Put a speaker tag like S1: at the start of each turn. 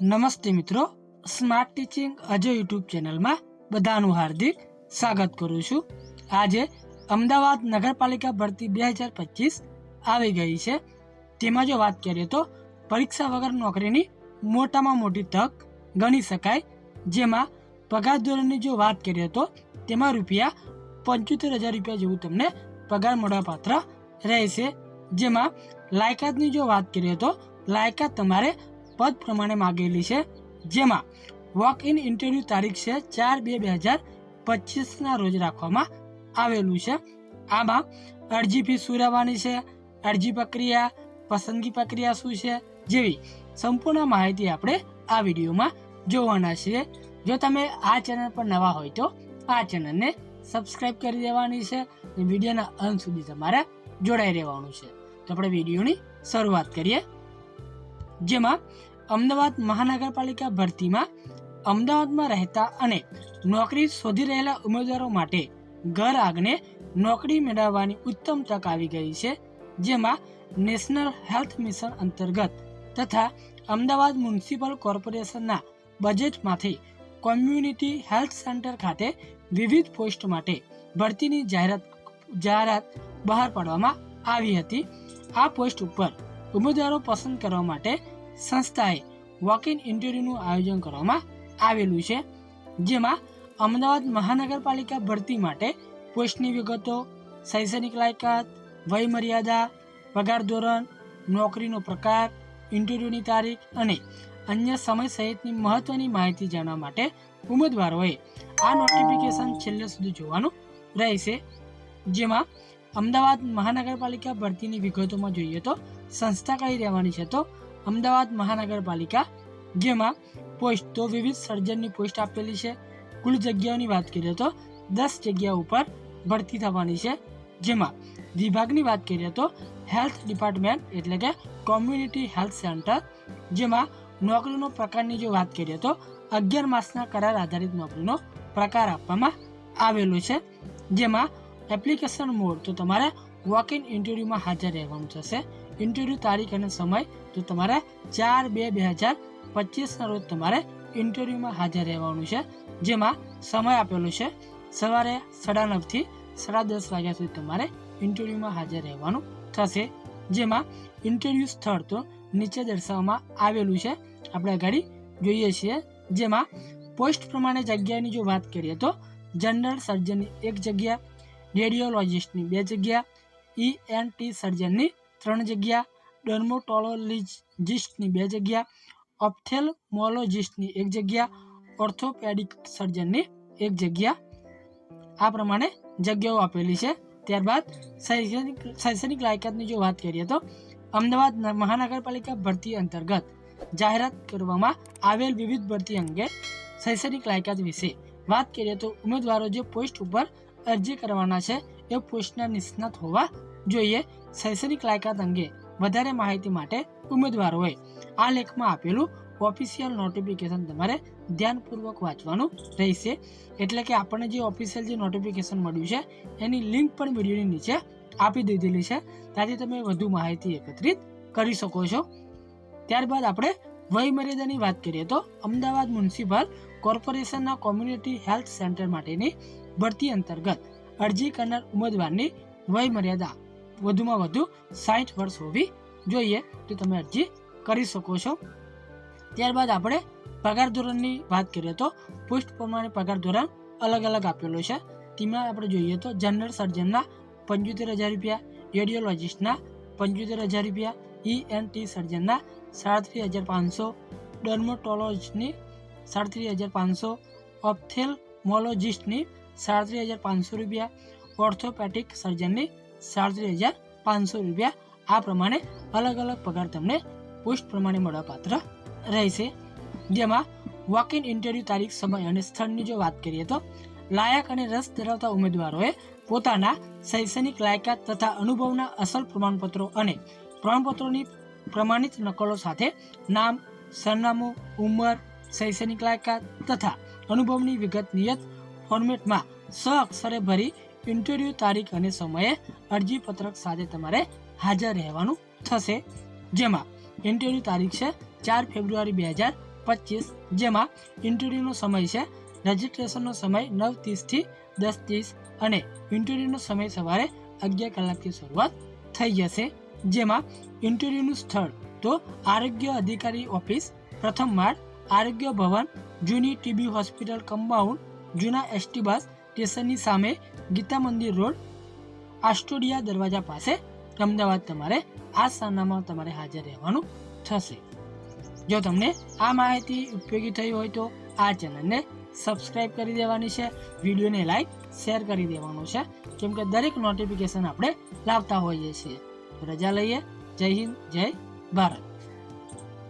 S1: નમસ્તે મિત્રો. Smart teaching Ajay YouTube ચેનલમાં બધાનું હાર્દિક સ્વાગત કરું છું. આજે અમદાવાદ નગરપાલિકા ભરતી બે હજાર પચીસ આવી ગઈ છે. તેમાં જો વાત કરીએ તો પરીક્ષા વગર નોકરીની મોટામાં મોટી તક ગણી શકાય. જેમાં પગાર ધોરણની જો વાત કરીએ તો તેમાં રૂપિયા પંચોતેર હજાર રૂપિયા જેવું તમને પગાર મળવાપાત્ર રહેશે. જેમાં લાયકાતની જો વાત કરીએ તો લાયકાત તમારે પદ પ્રમાણે માગેલી છે, જેમાં વોક ઇન ઇન્ટરવ્યૂ તારીખ છે ચાર બે બે હજાર પચીસના રોજ રાખવામાં આવેલું છે. આમાં અરજી ફી શું રહેવાની છે, અરજી પ્રક્રિયા, પસંદગી પ્રક્રિયા શું છે, જેવી સંપૂર્ણ માહિતી આપણે આ વિડીયોમાં જોવાના છીએ. જો તમે આ ચેનલ પર નવા હોય તો આ ચેનલને સબસ્ક્રાઇબ કરી દેવાની છે અને વિડીયોના અંત સુધી તમારે જોડાઈ રહેવાનું છે. તો આપણે વિડીયોની શરૂઆત કરીએ, જેમાં અમદાવાદ મહાનગરપાલિકા ભરતીમાં અમદાવાદમાં રહેતા અને નોકરી શોધી રહેલા ઉમેદવારો માટે ઘર આગને નોકરી મેળવવાની ઉત્તમ તક આવી ગઈ છે, જેમાં નેશનલ હેલ્થ મિશન અંતર્ગત તથા અમદાવાદ મ્યુનિસિપલ કોર્પોરેશનના બજેટમાંથી કોમ્યુનિટી હેલ્થ સેન્ટર ખાતે વિવિધ પોસ્ટ માટે ભરતીની જાહેરાત જાહેરાત બહાર પાડવામાં આવી હતી. આ પોસ્ટ ઉપર ઉમેદવારો પસંદ કરવા માટે સંસ્થાએ વોક ઇન ઇન્ટરવ્યૂનું આયોજન કરવામાં આવેલું છે, જેમાં અમદાવાદ મહાનગરપાલિકા ભરતી માટે પોસ્ટની વિગતો, શૈક્ષણિક લાયકાત વય મર્યાદા પગાર ધોરણ, નોકરીનો પ્રકાર ઇન્ટરવ્યૂની તારીખ અને અન્ય સમય સહિતની મહત્વની માહિતી જાણવા માટે ઉમેદવારોએ આ નોટિફિકેશન છેલ્લે સુધી જોવાનું રહેશે. જેમાં અમદાવાદ મહાનગરપાલિકા ભરતીની વિગતોમાં જોઈએ તો સંસ્થા કઈ રહેવાની છે તો અમદાવાદ મહાનગરપાલિકા, જેમાં પોસ્ટ તો વિવિધ સર્જનની પોસ્ટ આપેલી છે. કુલ જગ્યાઓની વાત કરીએ તો દસ જગ્યા ઉપર ભરતી થવાની છે. જેમાં વિભાગની વાત કરીએ તો હેલ્થ ડિપાર્ટમેન્ટ એટલે કે કોમ્યુનિટી હેલ્થ સેન્ટર, જેમાં નોકરીનો પ્રકારની જો વાત કરીએ તો અગિયાર માસના કરાર આધારિત નોકરીનો પ્રકાર આપવામાં આવેલો છે. જેમાં એપ્લિકેશન મોડ તો તમારે વોક ઇન ઇન્ટરવ્યૂમાં હાજર રહેવાનું થશે. ઇન્ટરવ્યૂ તારીખ અને સમય, તો તમારે ચાર બે બે હજાર પચીસના રોજ તમારે ઇન્ટરવ્યૂમાં હાજર રહેવાનું છે. જેમાં સમય આપેલો છે સવારે સાડા નવથી સાડા દસ વાગ્યા સુધી તમારે ઇન્ટરવ્યૂમાં હાજર રહેવાનું થશે. જેમાં ઇન્ટરવ્યૂ સ્થળ તો નીચે દર્શાવવામાં આવેલું છે. આપણે આગળ જોઈએ છીએ. જેમાં પોસ્ટ પ્રમાણે જગ્યાની જો વાત કરીએ તો જનરલ સર્જનની એક જગ્યા રેડિયોલોજિસ્ટની બે જગ્યા ઈ એન્ડ ટી સર્જનની ત્રણ જગ્યા ડર્મોટોલોજિસ્ટની બે જગ્યા, ઓપ્થેલમોલોજિસ્ટની એક જગ્યા, ઓર્થોપેડિક સર્જનની એક જગ્યા. આ પ્રમાણે જગ્યાઓ આપેલી છે. ત્યારબાદ શૈક્ષણિક શૈક્ષણિક લાયકાતની જો વાત કરીએ તો અમદાવાદ મહાનગરપાલિકા ભરતી અંતર્ગત જાહેરાત કરવામાં આવેલ વિવિધ ભરતી અંગે શૈક્ષણિક લાયકાત વિશે વાત કરીએ તો ઉમેદવારો જે પોસ્ટ ઉપર અરજી કરવાના છે, એ પોસ્ટના નિષ્ણાત હોવા જોઈએ, શૈક્ષણિક લાયકાત અંગે વધારે માહિતી માટે ઉમેદવારોએ આ લેખમાં આપેલું ઓફિશિયલ નોટિફિકેશન તમારે ધ્યાનપૂર્વક વાંચવાનું રહેશે. એટલે કે આપણને જે ઓફિશિયલ જે નોટિફિકેશન મળ્યું છે, એની લિંક પણ વિડીયોની નીચે આપી દીધેલી છે. ત્યાંથી તમે વધુ માહિતી એકત્રિત કરી શકો છો. ત્યારબાદ આપણે વયમર્યાદાની વાત કરીએ તો અમદાવાદ મ્યુનિસિપલ કોર્પોરેશનના કોમ્યુનિટી હેલ્થ સેન્ટર માટેની ભરતી અંતર્ગત અરજી કરનાર ઉમેદવારની વય મર્યાદા વધુમાં વધુ સાઠ વર્ષ હોવી જોઈએ તો તમે અરજી કરી શકો છો. ત્યારબાદ આપણે પગાર ધોરણની વાત કરીએ તો પોસ્ટ પ્રમાણે પગાર ધોરણ અલગ અલગ આપેલું છે. તેમાં આપણે જોઈએ તો જનરલ સર્જનના પંચોતેર હજાર રૂપિયા, રેડિયોલોજિસ્ટના પંચોતેર હજાર રૂપિયા ઈ એન ટી સર્જનના સાડત્રીસ હજાર પાંચસો ડર્મોટોલોજની સાડત્રીસ હજાર પાંચસો, ઓપ્થેલમોલોજિસ્ટની સાડત્રીસ હજાર પાંચસો રૂપિયા ઓર્થોપેટિક સર્જનની સાડત્રીસ હજાર પાંચસો રૂપિયા. આ પ્રમાણે અલગ અલગ પગાર તમને પોસ્ટ પ્રમાણે મળવાપાત્ર રહેશે. જેમાં વોક ઇન ઇન્ટરવ્યૂ તારીખ, સમય અને સ્થળની જો વાત કરીએ તો લાયક અને રસ ધરાવતા ઉમેદવારોએ પોતાના શૈક્ષણિક લાયકાત તથા અનુભવના અસલ પ્રમાણપત્રો અને પ્રમાણપત્રોની પ્રમાણિત નકલો સાથે નામ, સરનામું, ઉંમર, શૈક્ષણિક લાયકાત તથા અનુભવની વિગત નિયત ફોર્મેટમાં સ અક્ષરે ભરી ઇન્ટરવ્યૂ તારીખ અને સમયે અરજીપત્રક સાથે તમારે હાજર રહેવાનું થશે. જેમાં ઇન્ટરવ્યૂ તારીખ છે ચાર ફેબ્રુઆરી બે હજાર પચીસ. જેમાં ઇન્ટરવ્યૂનો સમય છે રજિસ્ટ્રેશનનો સમય નવ ત્રીસથી દસ ત્રીસ અને ઇન્ટરવ્યૂનો સમય સવારે અગિયાર કલાકથી શરૂઆત થઈ જશે. જેમાં ઇન્ટરવ્યૂનું સ્થળ તો આરોગ્ય અધિકારી ઓફિસ, પ્રથમ માળ, આરોગ્ય ભવન, જૂની ટીબી હોસ્પિટલ કમ્પાઉન્ડ, જૂના એસટી બસ સ્ટેશનની સામે ગીતા મંદિર રોડ આસ્ટોડિયા દરવાજા પાસે. અમદાવાદ તમારે આ સરનામાં તમારે હાજર રહેવાનું થશે. જો તમને આ માહિતી ઉપયોગી થઈ હોય તો આ ચેનલને સબસ્ક્રાઈબ કરી દેવાની છે, વિડીયોને લાઈક, શેર કરી દેવાનું છે, કેમ કે દરેક નોટિફિકેશન આપણે લાવતા હોઈએ છીએ. રજા લઈએ. જય હિન્દ, જય ભારત.